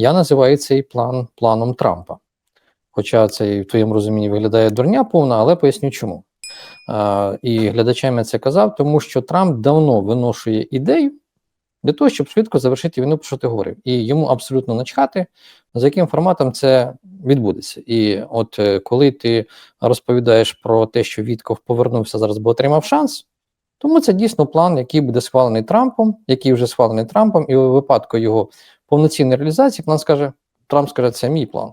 Я називаю цей план планом Трампа. Хоча це і в твоєму розумінні виглядає дурня повна, але поясню чому. Е, і глядачам я це казав, тому що Трамп давно виношує ідею для того, щоб швидко завершити війну, про що ти говорив. І йому абсолютно начхати, за яким форматом це відбудеться. І от е, коли ти розповідаєш про те, що Вітков повернувся зараз, бо отримав шанс, тому це дійсно план, який буде схвалений Трампом, який вже схвалений Трампом, і у випадку його повноцінної реалізації, план скаже, Трамп скаже, це мій план.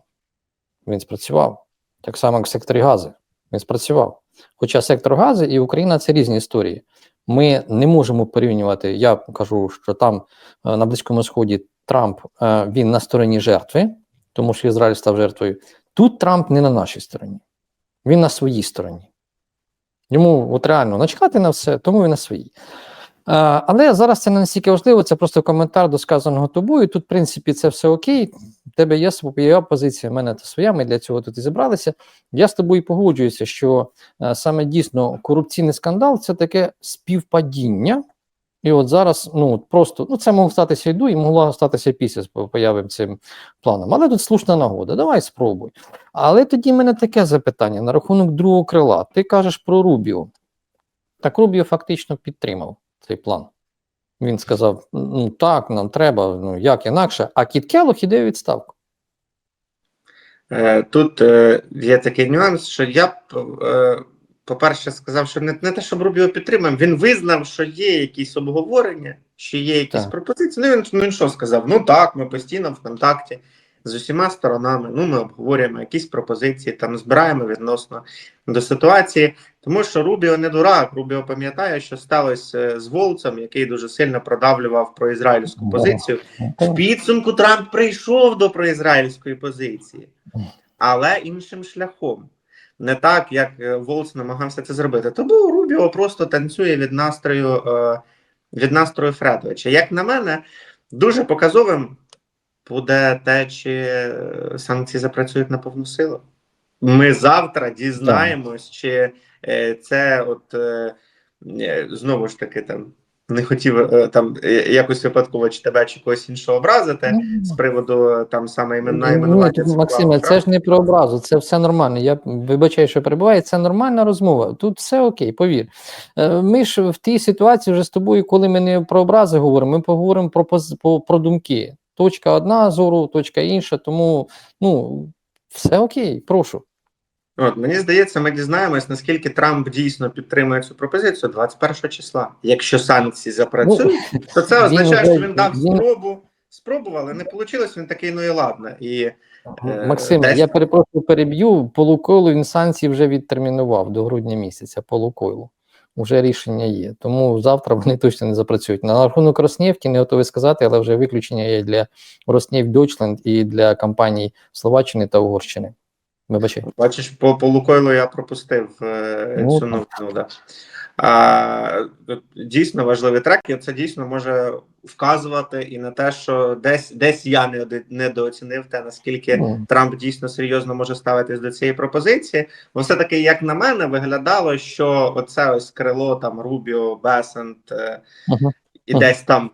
Він спрацював. Так само, як в секторі гази. Він спрацював. Хоча сектор гази і Україна це різні історії. Ми не можемо порівнювати. Я кажу, що там е, на Близькому Сході Трамп е, він на стороні жертви, тому що Ізраїль став жертвою. Тут Трамп не на нашій стороні, він на своїй стороні. Йому от реально начекати на все, тому він на своїй. Е, але зараз це не настільки важливо, це просто коментар до сказаного тобою. Тут, в принципі, це все окей. У тебе є своя позиція, в мене та своя. Ми для цього тут і зібралися. Я з тобою погоджуюся, що е, саме дійсно корупційний скандал це таке співпадіння. І от зараз, ну просто ну це могло статися до, і могло статися після появи цим планом. Але тут слушна нагода. Давай спробуй. Але тоді в мене таке запитання на рахунок другого крила. Ти кажеш про Рубіо. Так Рубіо фактично підтримав цей план. Він сказав: ну так, нам треба, ну як інакше, а Кіт Келох іде у відставку. Е, Тут е, є такий нюанс, що я б, е, по-перше, сказав, що не, не те, щоб Рубіо підтримав, він визнав, що є якісь обговорення, що є якісь Так. пропозиції. Ну він, ну він що сказав? Ну так, ми постійно в контакті з усіма сторонами. Ну, ми обговорюємо якісь пропозиції, там збираємо відносно до ситуації. Тому що Рубіо не дурак. Рубіо пам'ятає, що сталося е, з Волцем, який дуже сильно продавлював проізраїльську позицію. В підсумку Трамп прийшов до проізраїльської позиції, але іншим шляхом. Не так, як е, Волц намагався це зробити. Тому Рубіо просто танцює від настрою е, від настрою Фредовича. Як на мене, дуже показовим буде те, чи е, санкції запрацюють на повну силу. Ми завтра дізнаємось, чи це от знову ж таки там не хотів е, там е, якось випадково чи тебе чи когось іншого образити з приводу е, там саме імена іменування. тут, Максиме, це ж не про образу, це все нормально. Я вибачаю, що перебуваю, це нормальна розмова. Тут все окей, повір. Е, Ми ж в тій ситуації вже з тобою, коли ми не про образи говоримо, ми поговоримо про, поз- по- про думки. Точка одна зору, точка інша, тому ну все окей, прошу. От мені здається, ми дізнаємось, наскільки Трамп дійсно підтримує цю пропозицію 21 числа. Якщо санкції запрацюють, то це Ну, означає, що він дав спробу. Спробували, не вийшло, він такий, ну і ладно. І Е, Максим, десь- я перепрошую, переб'ю. По Лукойлу він санкції вже відтермінував до грудня місяця. По Лукойлу. Уже рішення є. Тому завтра вони точно не запрацюють. На рахунок Роснефті не готовий сказати, але вже виключення є для Роснефть Deutschland і для компаній Словаччини та Угорщини. Вибачай. Бачиш, по, по Лукойлу я пропустив е, Ну, цю новину. Да. А, дійсно важливий трек, і це дійсно може вказувати і на те, що десь десь я не недооцінив те, наскільки Ну, Трамп дійсно серйозно може ставитись до цієї пропозиції. Бо все-таки, як на мене, виглядало, що оце ось крило там Рубіо, Бесент е, і Мгм. десь там.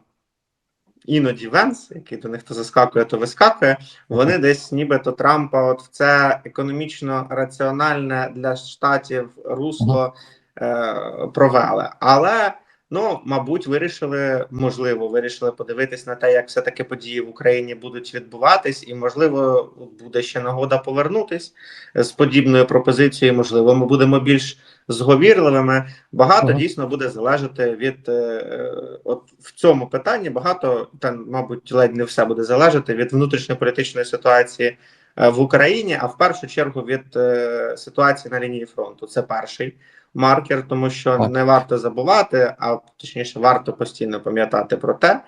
Іноді Венс, який до них то заскакує, то вискакує. Вони десь, нібито Трампа, от в це економічно раціональне для штатів русло е, провели. Але ну, мабуть, вирішили, можливо, вирішили подивитись на те, як все таки події в Україні будуть відбуватись, і можливо буде ще нагода повернутись з подібною пропозицією. Можливо, ми будемо більш зговірливими. Багато Мгм. дійсно буде залежати від е, от в цьому питанні. Багато та мабуть ледь не все буде залежати від внутрішньополітичної ситуації е, в Україні, а в першу чергу від е, ситуації на лінії фронту. Це перший маркер, тому що не варто забувати, а точніше, варто постійно пам'ятати про те,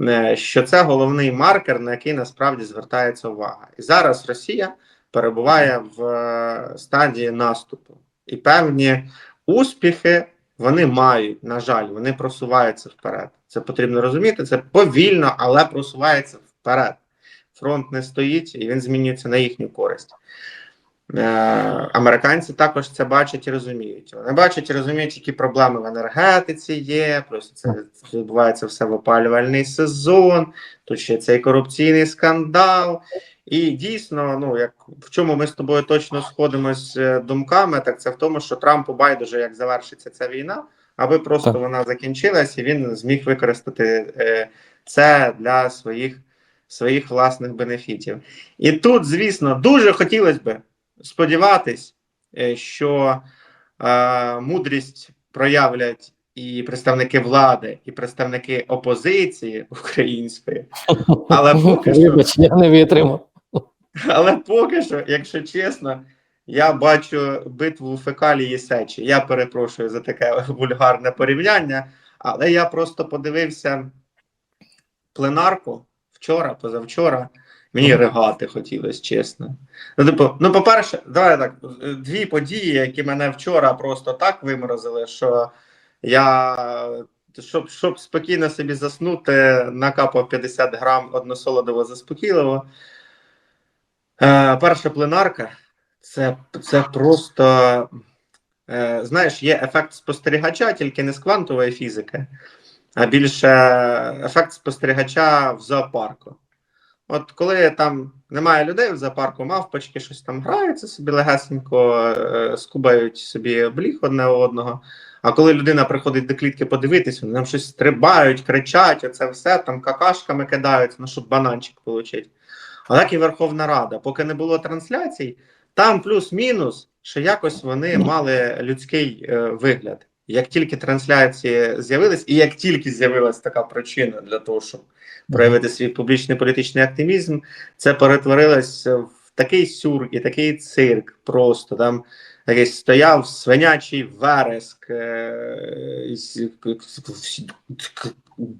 е, що це головний маркер, на який насправді звертається увага. І зараз Росія перебуває в е, стадії наступу, і певні успіхи вони мають. На жаль, вони просуваються вперед. Це потрібно розуміти. Це повільно, але просувається вперед. Фронт не стоїть і він змінюється на їхню користь. Е, Американці також це бачать і розуміють. Вони бачать і розуміють, які проблеми в енергетиці є. Плюс це відбувається все в опалювальний сезон. Тут ще цей корупційний скандал. І дійсно, ну як в чому ми з тобою точно сходимось е, думками, так це в тому, що Трампу байдуже як завершиться ця війна, аби просто Так. вона закінчилась, і він зміг використати е, це для своїх своїх власних бенефітів. І тут, звісно, дуже хотілося би сподіватись, е, що е, мудрість проявлять і представники влади, і представники опозиції української, але поки що, я не витримав. але поки що, якщо чесно, я бачу битву фекалії сечі. Я перепрошую за таке вульгарне порівняння, але я просто подивився пленарку вчора, позавчора. Мені ригати хотілося, чесно. Ну, типу, ну, по-перше, давай так, дві події, які мене вчора просто так виморозили, що я, щоб, щоб спокійно собі заснути, накапав 50 грам односолодового заспокійливого. Е, перша пленарка це, це просто. Е, знаєш, є ефект спостерігача, тільки не з квантової фізики, а більше ефект спостерігача в зоопарку. От коли там немає людей в зоопарку, мавпочки щось там граються собі легесенько, е, скубають собі бліг одне одного. А коли людина приходить до клітки подивитись, вони там щось стрибають, кричать, оце все там какашками кидаються, ну щоб бананчик отримати. А так і Верховна Рада, поки не було трансляцій, там плюс-мінус, що якось вони мали людський е, вигляд. Як тільки трансляції з'явились, і як тільки з'явилась така причина для того, щоб проявити свій публічний політичний активізм, це перетворилось в такий сюр і такий цирк. Просто там якийсь стояв свинячий вереск, е,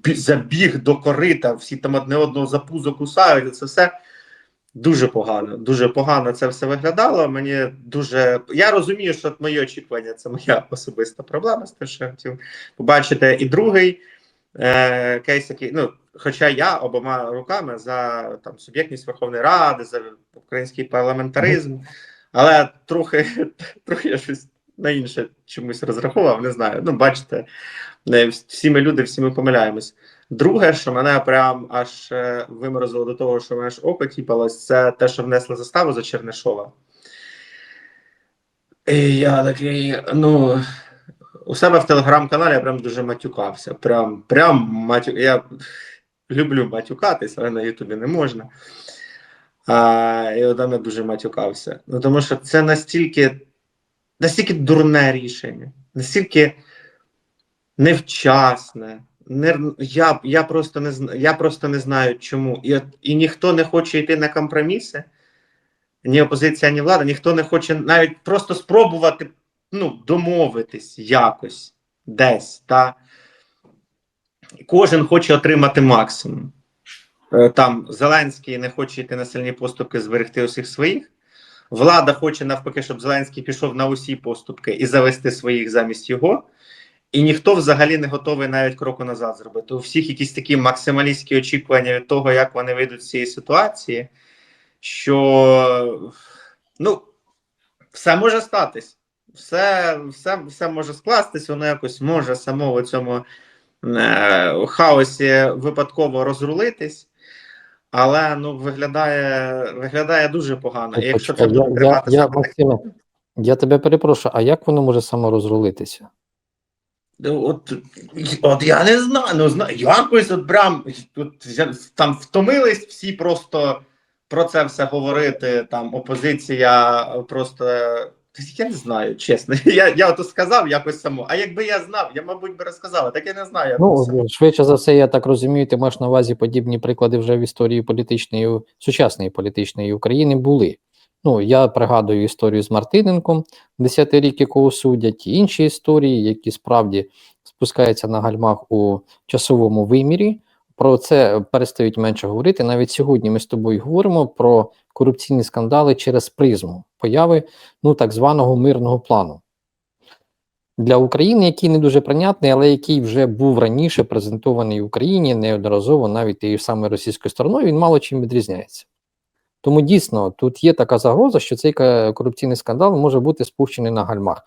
забіг до корита, всі там одне одного за пузо кусають. Це все дуже погано. Дуже погано це все виглядало. Мені дуже. Я розумію, що мої очікування це моя особиста проблема. з тим, що я хотів побачити. І другий е, кейс, який ну, хоча я обома руками за там суб'єктність Верховної Ради, за український парламентаризм, але трохи, трохи я щось на інше чомусь розраховував, не знаю. Ну, бачите, всі ми люди, всі ми помиляємось. Друге, що мене прям аж е, виморозило до того, що мене аж око тіпалось, це те, що внесли заставу за Чернишова. І я такий, ну, у себе в телеграм-каналі я прям дуже матюкався. Прям, прям матю... Я люблю матюкатись, але на Ютубі не можна. А, і там я дуже матюкався. Ну, тому що це настільки, настільки дурне рішення, настільки невчасне. Не, я, я, просто не, я просто не знаю, чому. І, і ніхто не хоче йти на компроміси, ні опозиція, ні влада, ніхто не хоче навіть просто спробувати ну, домовитись якось десь. Та? Кожен хоче отримати максимум. Е, Там Зеленський не хоче йти на сильні поступки, зберегти усіх своїх. Влада хоче навпаки, щоб Зеленський пішов на усі поступки і завести своїх замість його. І ніхто взагалі не готовий навіть кроку назад зробити. У всіх якісь такі максималістські очікування від того, як вони вийдуть з цієї ситуації, що ну, все може статись. Все, все, все може скластись, воно якось може само в цьому е, хаосі випадково розрулитись, але ну, виглядає, виглядає дуже погано. І якщо це я, буде я, я, Максиме, я тебе перепрошую, а як воно може само розрулитися? Ну, От, от я не знаю, ну знаю, якось от прям я- там втомились всі просто про це все говорити. Там опозиція просто. Я не знаю, чесно. Я, я ото сказав якось само. А якби я знав, я, мабуть, би розказав, так я не знаю. Ну, швидше за все, я так розумію, ти маєш на увазі подібні приклади вже в історії політичної, сучасної політичної України були. Ну, я пригадую історію з Мартиненком, 10 рік якого судять, і інші історії, які справді спускаються на гальмах у часовому вимірі. Про це перестають менше говорити. Навіть сьогодні ми з тобою говоримо про корупційні скандали через призму появи ну, так званого мирного плану для України, який не дуже прийнятний, але який вже був раніше презентований в Україні неодноразово, навіть і самою російською стороною, він мало чим відрізняється. Тому дійсно тут є така загроза, що цей корупційний скандал може бути спущений на гальмах.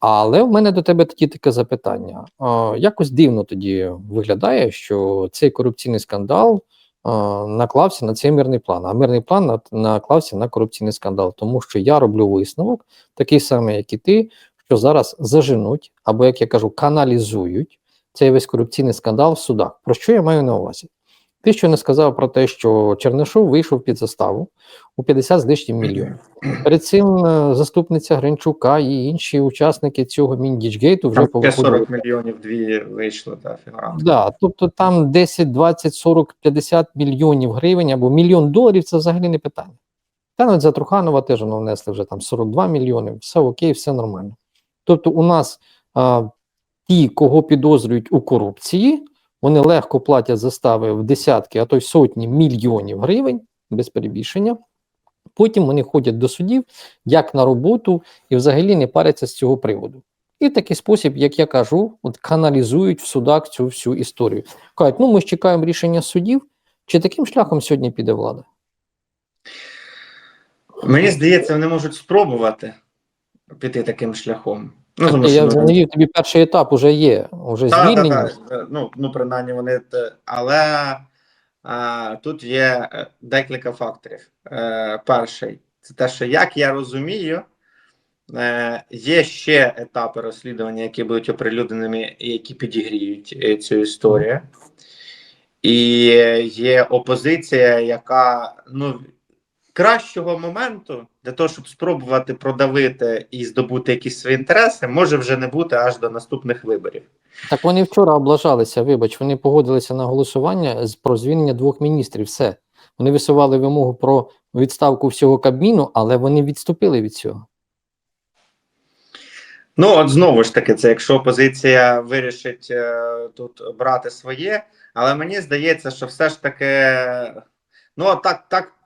Але в мене до тебе тоді таке запитання. А, якось дивно тоді виглядає, що цей корупційний скандал а, наклався на цей мирний план, а мирний план на- наклався на корупційний скандал, тому що я роблю висновок, такий самий, як і ти, що зараз заженуть, або, як я кажу, каналізують цей весь корупційний скандал в судах. Про що я маю на увазі? Ти що не сказав про те, що Чернишов вийшов під заставу у 50 з лишнім мільйонів. Перед цим е, заступниця Гринчука і інші учасники цього Міндічгейту вже повиходили. 40 мільйонів дві вийшло, та фігурант. Да, тобто там 10, 20, 40, 50 мільйонів гривень або мільйон доларів це взагалі не питання. Та навіть за Труханова теж воно внесли вже там 42 мільйони, все окей, все нормально. Тобто, у нас а, ті, кого підозрюють у корупції, вони легко платять застави в десятки, а то й сотні мільйонів гривень без перебільшення. Потім вони ходять до судів як на роботу і взагалі не паряться з цього приводу. І в такий спосіб, як я кажу, от каналізують в судах цю всю історію. Кажуть, ну ми ж чекаємо рішення судів. Чи таким шляхом сьогодні піде влада? Мені здається, вони можуть спробувати піти таким шляхом. Ну, тому я що, вже ну, навів тобі перший етап уже є, вже Та, та, звільнення. та. Ну, ну, принаймні, вони. Але а, тут є е, декілька факторів. Е, перший, це те, що як я розумію, е, є ще етапи розслідування, які будуть оприлюдненими і які підігріють е, цю історію. І є опозиція, яка ну, кращого моменту для того, щоб спробувати продавити і здобути якісь свої інтереси, може вже не бути аж до наступних виборів. Так вони вчора облажалися, вибач, вони погодилися на голосування з про звільнення двох міністрів. Все. Вони висували вимогу про відставку всього Кабміну, але вони відступили від цього. Ну, от знову ж таки, це якщо опозиція вирішить е, тут брати своє, але мені здається, що все ж таки, ну так, так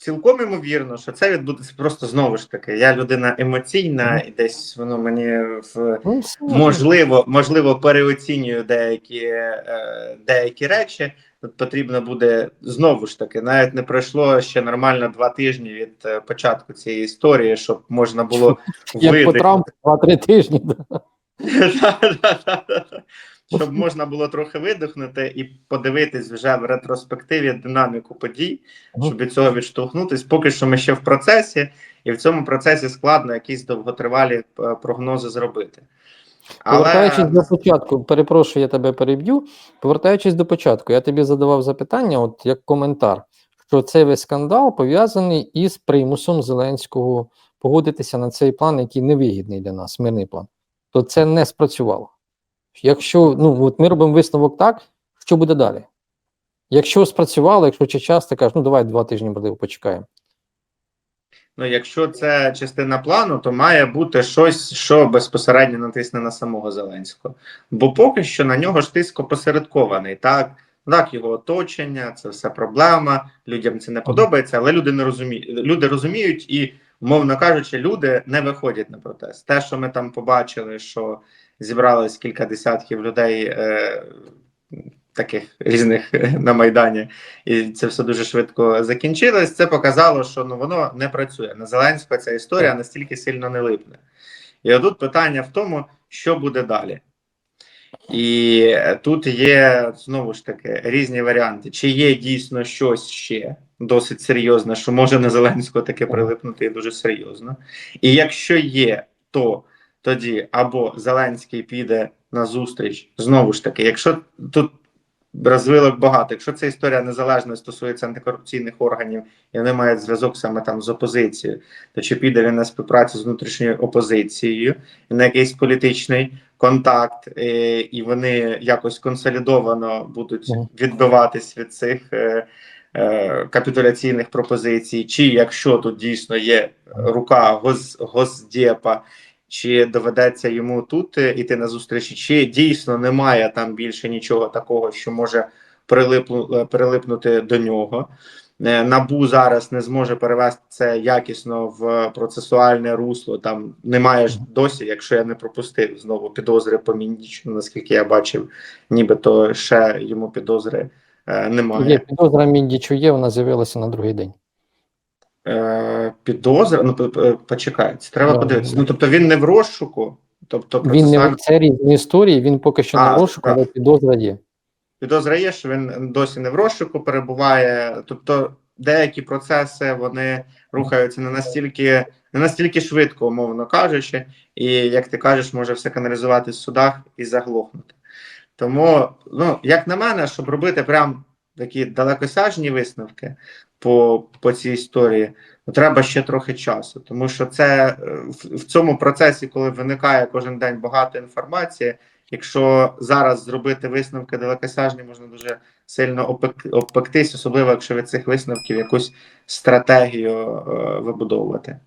цілком ймовірно, що це відбудеться просто знову ж таки. Я людина емоційна, і десь воно мені в Ну, можливо, можливо, переоцінюю деякі, е, деякі речі. Тут потрібно буде знову ж таки, навіть не пройшло ще нормально два тижні від е, початку цієї історії, щоб можна було Як по. Трампу, два-три тижні. Щоб можна було трохи видихнути і подивитись вже в ретроспективі динаміку подій, щоб від цього відштовхнутись. Поки що ми ще в процесі, і в цьому процесі складно якісь довготривалі е, прогнози зробити. Повертаючись до початку, перепрошую, я тебе переб'ю. Повертаючись до початку, я тобі задавав запитання, от як коментар, що цей весь скандал пов'язаний із примусом Зеленського погодитися на цей план, який невигідний для нас, мирний план. То це не спрацювало. Якщо ну от ми робимо висновок так, що буде далі? Якщо спрацювало, якщо чи час, ти кажеш, ну давай два тижні можливо почекаємо. Ну, якщо це частина плану, то має бути щось, що безпосередньо натисне на самого Зеленського. Бо поки що на нього ж тиск опосередкований. Так, так, його оточення, це все проблема. Людям це не подобається, але люди не розуміють. Люди розуміють і, умовно кажучи, люди не виходять на протест. Те, що ми там побачили, що зібралось кілька десятків людей. Е, Таких різних на майдані, і це все дуже швидко закінчилось. Це показало, що ну воно не працює. На Зеленського ця історія настільки сильно не липне. І отут питання в тому, що буде далі. І тут є знову ж таки різні варіанти. Чи є дійсно щось ще досить серйозне, що може на Зеленського таке прилипнути і дуже серйозно. І якщо є, то тоді або Зеленський піде на зустріч, знову ж таки, якщо тут розвилок багато, якщо ця історія незалежно стосується антикорупційних органів і вони мають зв'язок саме там з опозицією, то чи піде він на співпрацю з внутрішньою опозицією на якийсь політичний контакт, е, і вони якось консолідовано будуть відбиватись від цих е, е, капітуляційних пропозицій, чи якщо тут дійсно є рука гос, госдепа, чи доведеться йому тут е, іти на зустрічі, чи дійсно немає там більше нічого такого, що може прилипну, е, прилипнути до нього. Е, Набу зараз не зможе перевести це якісно в процесуальне русло. Там немає ж досі, якщо я не пропустив знову підозри по Міндічу, наскільки я бачив, нібито ще йому підозри е, Є немає. підозра Міндічу є, вона з'явилася на другий день. Е, підозра. Ну, п- п- почекай, це треба подивитися. Ну, тобто він не в розшуку, тобто Він не в це різні історії, він поки що не в розшуку, але підозра є. підозра є, що він досі не в розшуку перебуває. Тобто деякі процеси вони рухаються не настільки, не настільки швидко, умовно кажучи, і як ти кажеш, може все каналізувати в судах і заглохнути. Тому, ну, як на мене, щоб робити прям такі далекосяжні висновки по, по цій історії, треба ще трохи часу. Тому що це е, в, в цьому процесі, коли виникає кожен день багато інформації, якщо зараз зробити висновки далекосяжні, можна дуже сильно обпектись, особливо якщо від цих висновків якусь стратегію е, вибудовувати.